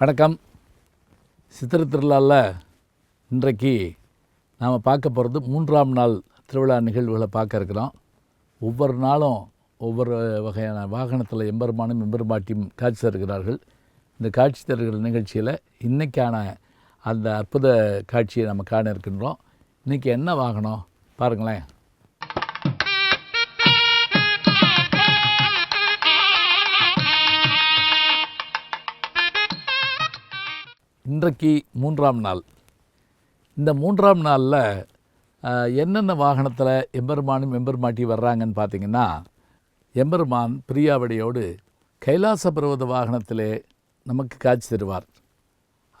வணக்கம். சித்திரை திருவிழாவில் இன்றைக்கு நாம் பார்க்க போகிறது மூன்றாம் நாள் திருவிழா நிகழ்வுகளை பார்க்க இருக்கிறோம். ஒவ்வொரு நாளும் ஒவ்வொரு வகையான வாகனத்தில் எம்பெருமானும் எம்பெருமாட்டியும் காட்சி தருகிறார்கள். இந்த காட்சி தருகிற நிகழ்ச்சியில் இன்றைக்கான அந்த அற்புத காட்சியை நம்ம காண இருக்கின்றோம். இன்றைக்கி என்ன வாகனம்? பாருங்களேன். இன்றைக்கு மூன்றாம் நாள். இந்த மூன்றாம் நாளில் என்னென்ன வாகனத்தில் எம்பெருமானும் எம்பெருமாட்டி வர்றாங்கன்னு பார்த்தீங்கன்னா எம்பெருமான் பிரியாவடியோடு கைலாச பருவத வாகனத்திலே நமக்கு காட்சி தருவார்.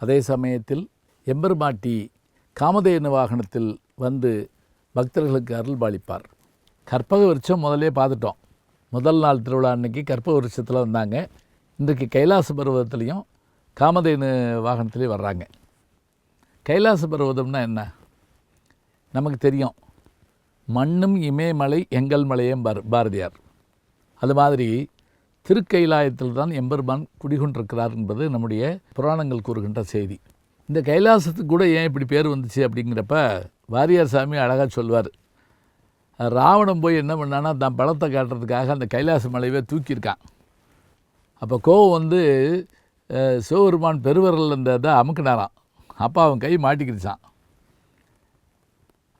அதே சமயத்தில் எம்பெருமாட்டி காமதேனு வாகனத்தில் வந்து பக்தர்களுக்கு அருள் பாலிப்பார் கற்பக விருட்சம் முதலே பார்த்துட்டோம் முதல் நாள் திருவிழா அன்னைக்கு கற்பக விருட்சத்தில் வந்தாங்க. இன்றைக்கு கைலாச பர்வதத்துலேயும் காமதேனு வாகனத்திலே வர்றாங்க. கைலாச பர்வதம்னா என்ன? நமக்கு தெரியும். மண்ணும் இமயமலை எங்கள் மலையும் பார் பாரதியார். அது மாதிரி திருக்கைலாயத்தில் தான் எம்பெருமான் குடிகொண்டிருக்கிறார் என்பது நம்முடைய புராணங்கள் கூறுகின்ற செய்தி. இந்த கைலாசத்துக்கு கூட ஏன் இப்படி பேர் வந்துச்சு அப்படிங்கிறப்ப வாரியார் சாமி அழகாக சொல்வார். ராவணன் போய் என்ன பண்ணான்னா தான் பலத்தை காட்டுறதுக்காக அந்த கைலாச மலையவே தூக்கியிருக்கான். அப்போ கோவம் வந்து சிவபெருமான் பெருவரல் இருந்ததை அமுக்குனாராம். அமுக்கினாராம் அப்போ அவன் கை மாட்டிக்கிடுச்சான்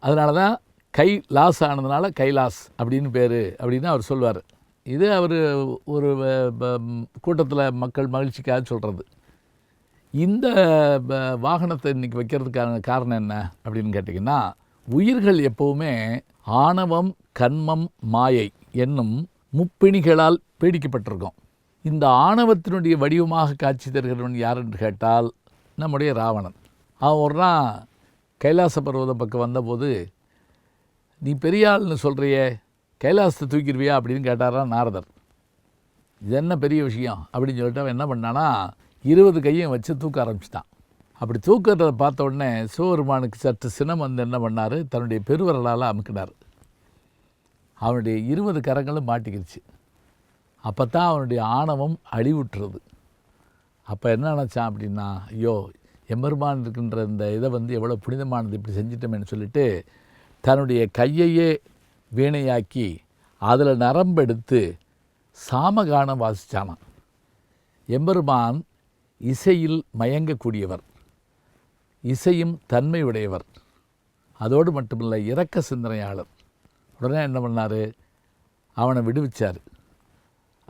அதனால தான் கை லாஸ் ஆனதுனால கைலாஸ் அப்படின்னு பேர் அப்படின்னு அவர் சொல்வார். இது அவர் ஒரு கூட்டத்தில் மக்கள் மகிழ்ச்சிக்காக சொல்கிறது இந்த வாகனத்தை இன்றைக்கி வைக்கிறதுக்கான காரணம் என்ன அப்படின்னு கேட்டிங்கன்னா உயிர்கள் எப்போவுமே ஆணவம் கண்மம் மாயை என்னும் முப்பிணிகளால் பீடிக்கப்பட்டிருக்கோம். இந்த ஆணவத்தினுடைய வடிவமாக காட்சி தருகிறவன் யார் என்று கேட்டால் நம்முடைய ராவணன். அவன் ஒரு நாள் கைலாச பர்வதம் பக்கம் வந்தபோது நீ பெரிய ஆள்னு சொல்கிறியே கைலாசத்தை தூக்கிடுவியா? அப்படின்னு கேட்டாராம் நாரதர். இது என்ன பெரிய விஷயம்? அப்படின்னு சொல்லிட்டு அவன் என்ன பண்ணானா இருபது கையும் வச்சு தூக்க ஆரம்பிச்சிட்டான். அப்படி தூக்கிறத பார்த்த உடனே சிவபெருமானுக்கு சற்று சினம் வந்து என்ன பண்ணார்? தன்னுடைய பெருவரலால் அமுக்கினார். அவனுடைய இருபது கரங்களும் மாட்டிக்கிடுச்சு அப்போ தான் அவனுடைய ஆணவம் அழிவுற்றுறது அப்போ என்ன நினச்சான் அப்படின்னா ஐயோ எம்பெருமான் இருக்கின்ற இந்த இதை வந்து எவ்வளோ புனிதமானது இப்படி செஞ்சிட்டோமேன்னு சொல்லிட்டு தன்னுடைய கையையே வீணையாக்கி அதில் நரம்பெடுத்து சாமகானம் வாசித்தானான் எம்பெருமான் இசையில் மயங்கக்கூடியவர். இசையும் தன்மை உடையவர் அதோடு மட்டுமில்லை இறக்க சிந்தனையாளர். உடனே என்ன பண்ணார்? அவனை விடுவிச்சார்.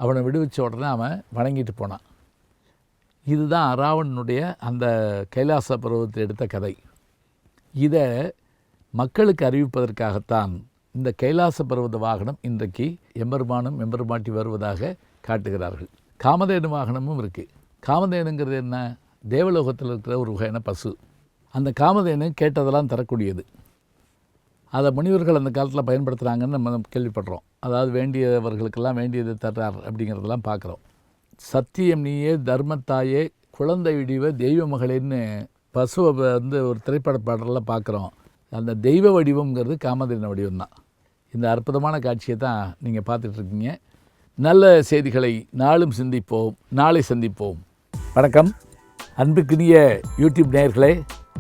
அவனை விடுவிச்ச உடனே அவன் வணங்கிட்டு போனான். இதுதான் ராவணனுடைய அந்த கைலாச பருவத்தில் எடுத்த கதை. இதை மக்களுக்கு அறிவிப்பதற்காகத்தான் இந்த கைலாச பருவத வாகனம் இன்றைக்கு எம்பெருமானும் எம்பெருமாட்டி வருவதாக காட்டுகிறார்கள். காமதேனு வாகனமும் இருக்குது காமதேனுங்கிறது என்ன? தேவலோகத்தில் இருக்கிற ஒரு வகையான பசு. அந்த காமதேனு கேட்டதெல்லாம் தரக்கூடியது. அதை முனிவர்கள் அந்த காலத்தில் பயன்படுத்துகிறாங்கன்னு நம்ம கேள்விப்படுறோம். அதாவது வேண்டியவர்களுக்கெல்லாம் வேண்டியது தர்றார் அப்படிங்கிறதெல்லாம் பார்க்குறோம் சத்தியம் நீயே தர்மத்தாயே குழந்தை விடிவ தெய்வ மகளேன்னு பசுவை வந்து ஒரு திரைப்பட பாடலில் பார்க்குறோம் அந்த தெய்வ வடிவங்கிறது காமதேன வடிவம் தான் இந்த அற்புதமான காட்சியை தான் நீங்கள் பார்த்துட்ருக்கீங்க. நல்ல செய்திகளை நாளும் சிந்திப்போம் நாளை சந்திப்போம். வணக்கம். அன்புக்குரிய யூடியூப் நேயர்களே